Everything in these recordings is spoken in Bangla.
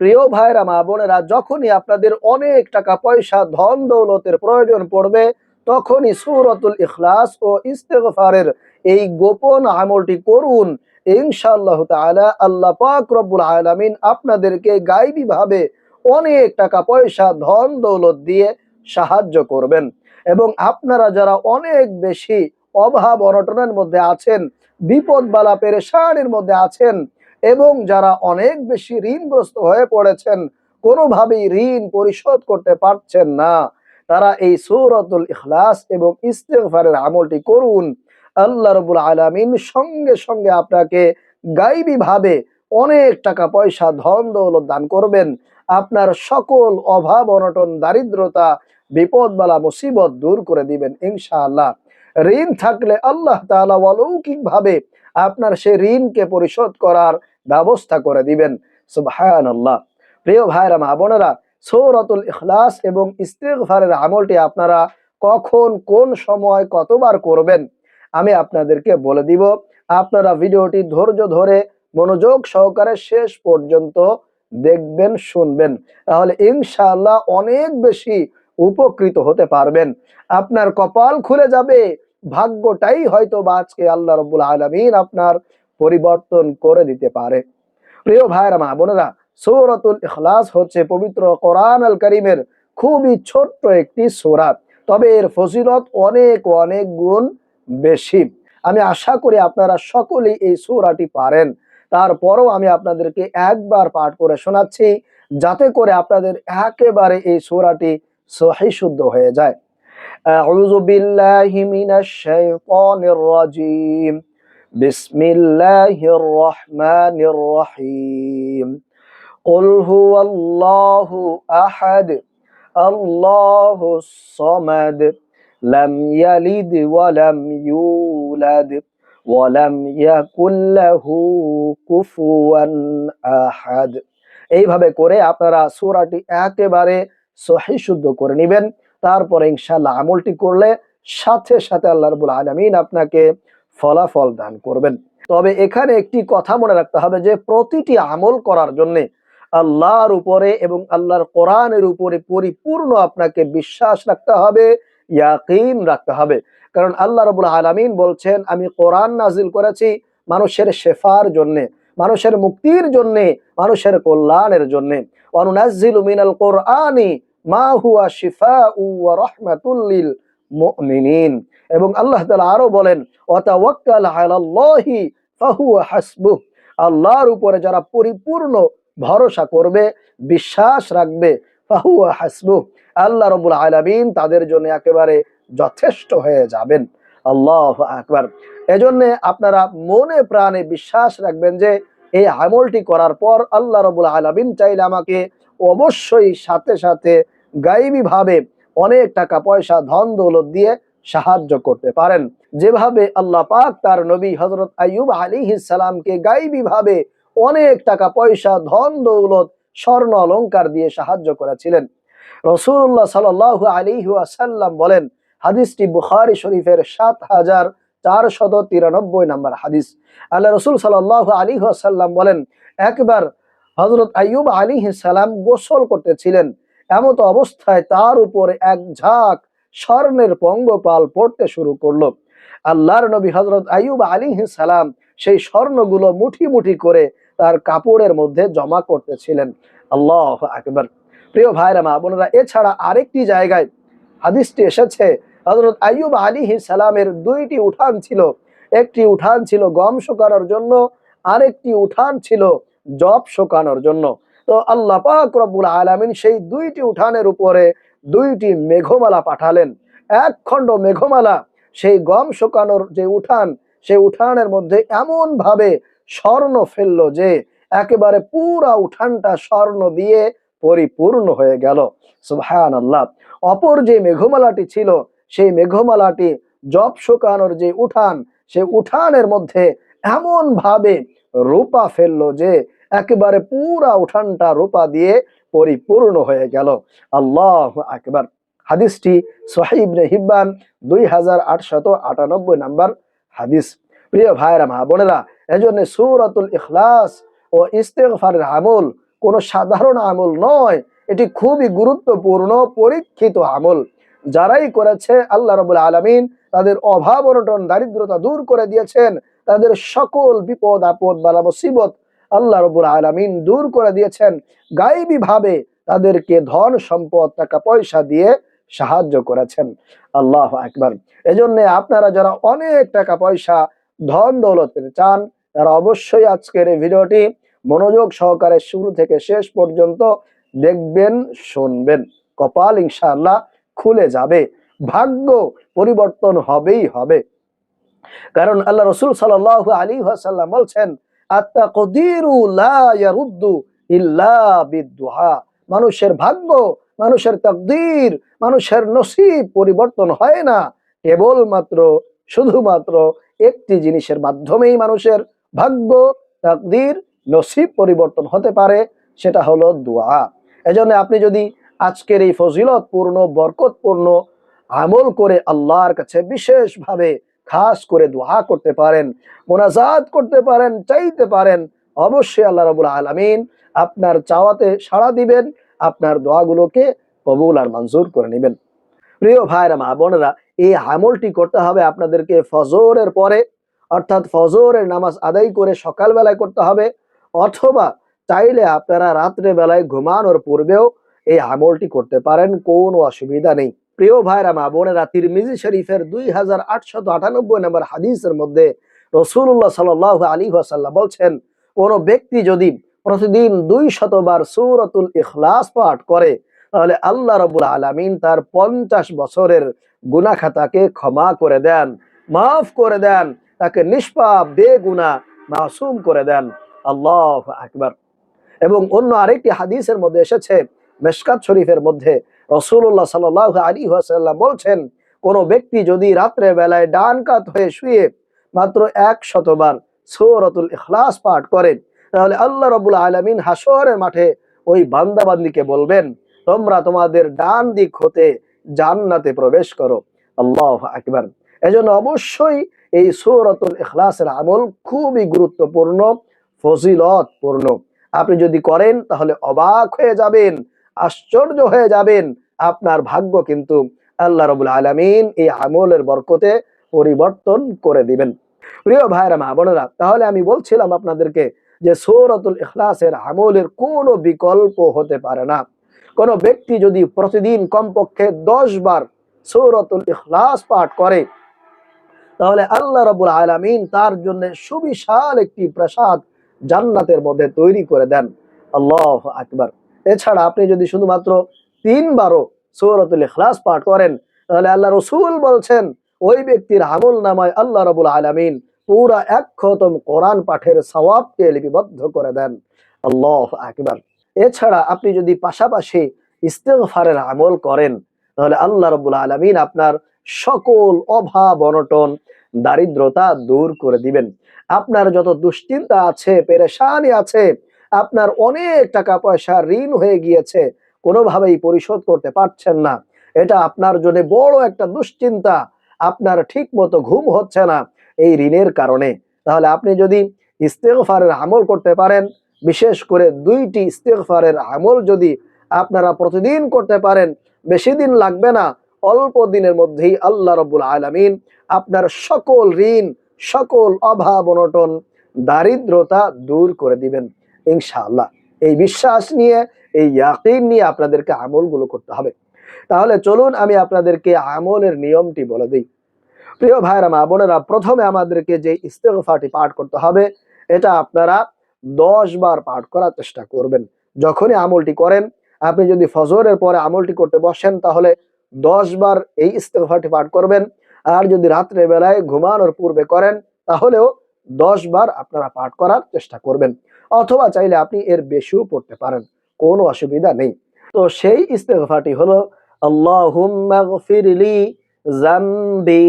প্রিয় ভাইরা, মা বোনেরা, যখনই আপনাদের অনেক টাকা পয়সা, ধন দৌলতের প্রয়োজন পড়বে, তখনই সুরতুল ইখলাস ও ইস্তেগফারের এই গোপন আমলটি করুন। ইনশাআল্লাহ তাআলা আল্লাহ পাক রব্বুল আলামিন আপনাদেরকে গাইবী ভাবে অনেক টাকা পয়সা, ধন দৌলত দিয়ে সাহায্য করবেন। এবং আপনারা যারা অনেক বেশি অভাব, অনটনের মধ্যে আছেন বিপদ বালা পেরেশানির মধ্যে আছেন এবং যারা অনেক বেশি ঋণগ্রস্ত হয়ে পড়েছেন, কোনোভাবেই ঋণ পরিশোধ করতে পারছেন না। তারা এই সৌরতুল ইখলাস এবং ইস্তেফারের আমলটি করুন। আল্লাহ রবুল আলামিন সঙ্গে সঙ্গে আপনাকে গাইবী ভাবে অনেক টাকা পয়সা ধন দৌলত দান করবেন। আপনার সকল অভাব, অনটন, দারিদ্রতা, বিপদবালা, মুসিবত দূর করে দিবেন ইনশাআল্লাহ। ঋণ থাকলে আল্লাহ তাআলা অলৌকিক ভাবে আপনার সেই ঋণকে পরিশোধ করার ব্যবস্থা করে দিবেন। সুবহানাল্লাহ। প্রিয় ভাইরা, মা বোনেরা, সৌরতুল ইখলাস এবং ইস্তেগফারের আমলটি আপনারা কখন, কোন সময় কতবার করবেন, আমি আপনাদেরকে বলে দিব। আপনারা ভিডিওটি ধৈর্য ধরে মনোযোগ সহকারে শেষ পর্যন্ত দেখবেন, শুনবেন। তাহলে ইনশাআল্লাহ অনেক বেশি উপকৃত হতে পারবেন। আপনার কপাল খুলে যাবে। ভাগ্যটাই হয়তো বা আজকে আল্লাহ রব্বুল আলমিন আপনার পরিবর্তন করে দিতে পারে প্রিয় ভাইরা মা বোনেরা সৌরতুল ইখলাস হচ্ছে পবিত্র কোরআন আল করিমের খুবই ছোট্ট একটি সৌরাত তবে এর ফজিলত অনেক অনেক গুণ বেশি আমি আশা করি আপনারা সকলেই এই সূরাটি পারেন তারপরও আমি আপনাদেরকে একবার পাঠ করে শোনাচ্ছি যাতে করে আপনাদের একেবারে এই সূরাটি সহি শুদ্ধ হয়ে যায় أعوذ بالله من الشيطان الرجيم بسم الله الرحمن الرحيم قل هو الله أحد الله الصمد لم يلد ولم يولد ولم يكن له كفوا أحد এইভাবে করে আপনারা সূরাটি একেবারে সহি শুদ্ধ করে নেবেন তারপরে ইনশাআল্লাহ আমলটি করলে সাথে সাথে আল্লাহ রাব্বুল আলামিন আপনাকে ফলাফল দান করবেন। তবে এখানে একটি কথা মনে রাখতে হবে যে, প্রতিটি আমল করার জন্য আল্লাহর উপরে এবং আল্লাহর কোরআনের উপরে পরিপূর্ণ আপনাকে বিশ্বাস রাখতে হবে, ইয়াকিন রাখতে হবে। কারণ আল্লাহ রাব্বুল আলামিন বলছেন, আমি কোরআন নাজিল করেছি মানুষের শেফার জন্যে, মানুষের মুক্তির জন্যে, মানুষের কল্যাণের জন্যে। অনুনাজ্জিলু মিনাল কোরআনি মা হুয়া শিফাউ ওয়া রাহমাতুল লিল মুমিনিন। এবং আল্লাহ তাআলা আরও বলেন, ওয়াতাওয়াক্কাল আলাল্লাহি ফাহুয়া হাসবুহ। আল্লাহর উপরে যারা পরিপূর্ণ ভরসা করবে, বিশ্বাস রাখবে, ফাহুয়া হাসবুহ। আল্লাহ রাব্বুল আলামিন তাদের জন্য একেবারে যথেষ্ট হয়ে যাবেন। আল্লাহ আকবার। এজন্য আপনারা মনে প্রাণে বিশ্বাস রাখবেন যে, এই আমলটি করার পর আল্লাহ রাব্বুল আলামিন চাইলে আমাকে অবশ্যই সাথে সাথে গাইবী ভাবে অনেক টাকা, পয়সা, ধন, দৌলত দিয়ে সাহায্য করতে পারেন। যেভাবে আল্লাহ পাক তার নবী হজরত আইয়ুব আলী সালামকে গাইবী ভাবে অনেক টাকা, পয়সা, ধন, দৌলত, স্বর্ণ, অলংকার দিয়ে সাহায্য করেছিলেন। রসুল্লাহ সাল আলী আসাল্লাম বলেন, হাদিসটি বুখারি শরীফের সাত হাজার চারশত তিরানব্বই নম্বর হাদিস। আল্লাহ রসুল সাল্লাহ আলী আসাল্লাম বলেন, একবার হজরত আইয়ুব আলী সালাম গোসল করতেছিলেন এমত অবস্থায় তার উপরে এক ঝাঁক স্বর্ণের পঙ্গপাল পড়তে শুরু করল। আল্লাহর নবী হজরত আইয়ুব আলী সালাম সেই স্বর্ণগুলো মুঠি মুঠি করে তার কাপড়ের মধ্যে জমা করতেছিলেন। আল্লাহ আকবর। প্রিয় ভাইরা, মা বোনেরা, এছাড়া আরেকটি জায়গায় হাদিসটি এসেছে হজরত আইয়ুব আলী সালামের দুইটি উঠান ছিল। একটি উঠান ছিল গম শুকানোর জন্য, আরেকটি উঠান ছিল জব শুকানোর জন্য। তো আল্লাহ পাক রব্বুল আলামিন সেই দুইটি উঠানের উপরে দুইটি মেঘমালা পাঠালেন। এক খণ্ড মেঘমালা, সেই গম শুকানোর যে উঠান, সেই উঠানের মধ্যে এমন ভাবে স্বর্ণ ফেলল যে একেবারে পুরা উঠানটা স্বর্ণ দিয়ে পরিপূর্ণ হয়ে গেল। সুবহান আল্লাহ অপর যে মেঘমালাটি ছিল, সেই মেঘমালাটি জব শুকানোর যে উঠান, সেই উঠানের মধ্যে এমন ভাবে রূপা ফেলল যে একেবারে পুরা উঠানটা রূপা দিয়ে পরিপূর্ণ হয়ে গেল। আল্লাহ আকবার। হাদিসটি সোহাইবনে হিব্বান দুই হাজার আটশত আটানব্বই নাম্বার হাদিস। প্রিয় ভাইরা মা বোনেরা, এজন্য সুরাতুল ইখলাস ও ইস্তেগফারের আমল কোনো সাধারণ আমল নয়। এটি খুবই গুরুত্বপূর্ণ, পরীক্ষিত আমল। যারাই করেছে, আল্লাহ রবুল আলমিন তাদের অভাব অনটন, দারিদ্রতা দূর করে দিয়েছেন। তাদের সকল বিপদ, আপদ, বালা, মুসিবত আল্লাহ রবুল আলমিন দূর করে দিয়েছেন। গাইবী ভাবে তাদেরকে ধন সম্পদ, টাকা পয়সা দিয়ে সাহায্য করেছেন। আল্লাহ একবার এজন্য আপনারা যারা অনেক টাকা পয়সা, ধন দৌলত পেতে চান, তারা অবশ্যই আজকের এই ভিডিওটি মনোযোগ সহকারে শুরু থেকে শেষ পর্যন্ত দেখবেন, শুনবেন। কপাল ইনশাআল্লাহ খুলে যাবে। ভাগ্য পরিবর্তন হবেই হবে। কারণ আল্লাহ রসুল সাল আলী সাল্লাম বলছেন মানুষের ভাগ্য, মানুষের তকদির, মানুষের নসিব পরিবর্তন হয় না। কেবলমাত্র, শুধুমাত্র একটি জিনিসের মাধ্যমেই মানুষের ভাগ্য, তকদির, নসিব পরিবর্তন হতে পারে, সেটা হলো দোয়া। এজন্য আপনি যদি আজকের এই ফজিলতপূর্ণ, বরকতপূর্ণ আমল করে আল্লাহর কাছে বিশেষভাবে খাস করে দোয়া করতে পারেন, মোনাজাত করতে পারেন, চাইতে পারেন, অবশ্যই আল্লাহ রাবুল আলমিন আপনার চাওয়াতে সাড়া দিবেন, আপনার দোয়াগুলোকে কবুল আর মঞ্জুর করে নেবেন। প্রিয় ভাইরা, মা বোনেরা, এই আমলটি করতে হবে আপনাদেরকে ফজরের পরে, অর্থাৎ ফজরের নামাজ আদায় করে সকালবেলায় করতে হবে, অথবা চাইলে আপনারা রাত্রে বেলায় ঘুমানোর পূর্বেও এই আমলটি করতে পারেন, কোনো অসুবিধা নেই। প্রিয় ভাইরা, মা বোনেরা, তিরমিজি শরীফের দুই হাজার আটশত আটানব্বই নম্বর হাদিসের মধ্যে রসুল্লাহ সাল আলী আসাল্লাহ বলছেন, কোন ব্যক্তি যদি প্রতিদিন দুই শতবার সৌরতুল ইখলাস পাঠ করে, তাহলে আল্লাহ রবুল আলমিন তার পঞ্চাশ বছরের গুনাখাতাকে ক্ষমা করে দেন, মাফ করে দেন, তাকে নিষ্পাপ, বেগুনা, মাসুম করে দেন। আল্লাহ আকবর। এবং অন্য আরেকটি হাদিসের মধ্যে এসেছে, মেশকাত শরীফের মধ্যে রসুল্লাহ সাল আলী ওয়াসাল্লাম বলছেন, কোন ব্যক্তি যদি রাত্রে বেলায় ডান কাত হয়ে শুয়ে মাত্র এক শতবার সৌরতুল ইখলাস পাঠ করেন তাহলে আল্লাহ রবুল আলমিন হাসরের মাঠে ওই বান্দাবান্দিকে বলবেন, তোমরা তোমাদের ডান দিক হতে জান্নাতে প্রবেশ করো। আল্লাহ আকবার। এজন্য অবশ্যই এই সৌরতুল ইখলাসের আমল খুবই গুরুত্বপূর্ণ, ফজিলতপূর্ণ। আপনি যদি করেন, তাহলে অবাক হয়ে যাবেন। আশ্চর্য হয়ে যাবেন। আপনার ভাগ্য কিন্তু আল্লাহ রবুল আলমিন এই আমলের বরকতে পরিবর্তন করে দিবেন। প্রিয় ভাইরা মা বোনেরা, তাহলে আমি বলছিলাম আপনাদেরকে যে সৌরতুল ইখলাসের আমলের কোনো বিকল্প হতে পারে না। কোনো ব্যক্তি যদি প্রতিদিন কমপক্ষে দশ বার সৌরতুল ইখলাস পাঠ করে, তাহলে আল্লাহ রবুল আলমিন তার জন্য সুবিশাল একটি প্রসাদ জান্নাতের মধ্যে তৈরি করে দেন। আল্লাহ আকবার। এছাড়া আপনি যদি শুধুমাত্র তিনবারও সৌরতুল ইখলাস পাঠ করেন, তাহলে আল্লাহ রসুল বলছেন, ওই ব্যক্তির আমল নামায় আল্লাহ রবুল আলমিন পুরা এক কোরআন পাঠের সওয়াবকে লিপিবদ্ধ করে দেন। আল্লাহ আকবার। এছাড়া আপনি যদি পাশাপাশি ইস্তেগফারের আমল করেন, তাহলে আল্লাহ রবুল আলমিন আপনার সকল অভাব, অনটন, দারিদ্রতা দূর করে দিবেন। আপনার যত দুশ্চিন্তা আছে, পেরেশানি আছে আপনার অনেক টাকা পয়সা ঋণ হয়ে গিয়েছে, কোনোভাবেই পরিশোধ করতে পারছেন না। এটা আপনার জন্য বড় একটা দুশ্চিন্তা। আপনার ঠিক মতো ঘুম হচ্ছে না এই ঋণের কারণে। তাহলে আপনি যদি ইস্তেগফারের আমল করতে পারেন, বিশেষ করে দুইটি ইস্তেগফারের আমল যদি আপনারা প্রতিদিন করতে পারেন, বেশি দিন লাগবে না, অল্প দিনের মধ্যেই আল্লাহ রব্বুল আলমিন আপনার সকল ঋণ, সকল অভাব অনটন, দারিদ্রতা দূর করে দিবেন। ইনশাআল্লাহ। এই বিশ্বাস নিয়ে, এই ইয়াকিন নিয়ে আপনাদেরকে আমলগুলো করতে হবে। তাহলে চলুন আমি আপনাদেরকে আমলের নিয়মটি বলে দিই। প্রিয় ভাইরা মা বোনেরা, প্রথমে আমাদেরকে যে ইস্তেগফারটি পাঠ করতে হবে, এটা আপনারা দশ বার পাঠ করার চেষ্টা করবেন। যখনই আমলটি করেন, আপনি যদি ফজরের পরে আমলটি করতে বসেন, তাহলে দশ বার এই ইস্তেগফারটি পাঠ করবেন। আর যদি রাত্রে বেলায় ঘুমানোর পূর্বে করেন, তাহলেও দশ বার আপনারা পাঠ করার চেষ্টা করবেন। অথবা চাইলে আপনি এর বেশিও পড়তে পারেন। কোনো অসুবিধা নেই। তো সেই ইস্তেগফারটি হলো, আল্লাহুম্মা গফিরলি জামবি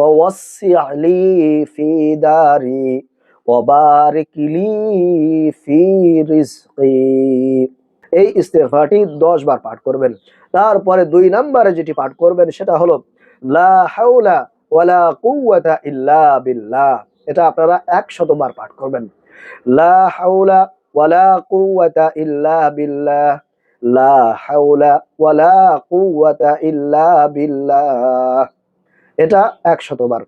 ওয়াওয়াসসি' লি ফি দারি লি ফি রিজকি। এই ইস্তেগফারটি দশ বার পাঠ করবেন। তারপরে দুই নম্বরে যেটি পাঠ করবেন, সেটা হলো, লা হাওলা ওয়ালা কুওয়াতা ইল্লা বিল্লাহ। এটা আপনারা একশতবার পাঠ করবেন। লা হাওলা ওয়ালা কুওয়াতা ইল্লা বিল্লাহ। লা হাওলা ওয়ালা কুওয়াতা ইল্লা বিল্লাহ। এটা একশতবার।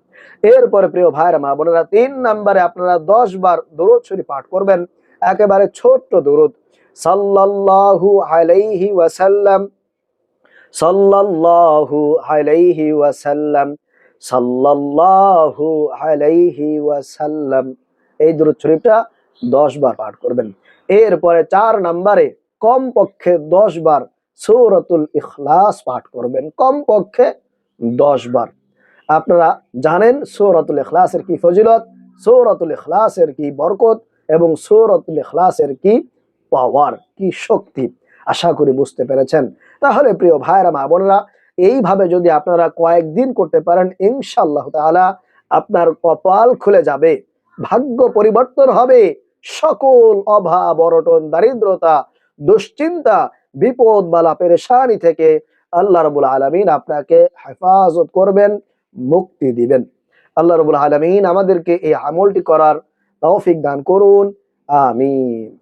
এরপরে প্রিয় ভাইরা মা বোনেরা, তিন নাম্বারে আপনারা দশ বার দরুদ শরীফ পাঠ করবেন। একেবারে ছোট্ট দরুদ। সাল্লাল্লাহু আলাইহি ওয়াসাল্লাম, সাল্লাল্লাহু আলাইহি ওয়াসাল্লাম, সাল্লাল্লাহু আলাইহি ওয়াসাল্লাম। এই দরুদ শরীফটা দশ বার পাঠ করবেন। এরপরে চার নম্বরে কমপক্ষে দশ বার সৌরতুল ইখলাস পাঠ করবেন। কমপক্ষে দশ বার আপনারা জানেন সৌরতুল ইখলাসের কি ফজিলত, সৌরতুল ইখলাসের কি বরকত এবং সৌরতুল ইখলাসের কি পাওয়ার, কি শক্তি? আশা করি বুঝতে পেরেছেন। তাহলে প্রিয় ভাইরা মা বোনেরা, এইভাবে যদি আপনারা কয়েকদিন করতে পারেন, ইনশাআল্লাহ তাআলা আপনার কপাল খুলে যাবে, ভাগ্য পরিবর্তন হবে, সকল অভাব অরটন দারিদ্রতা, দুশ্চিন্তা, বিপদ বালা, পেরেশানি থেকে আল্লাহ রবুল আলমিন আপনাকে হেফাজত করবেন। মুক্তি দিবেন। আল্লাহ রবুল আলমিন আমাদেরকে এই আমলটি করার তৌফিক দান করুন। আমিন।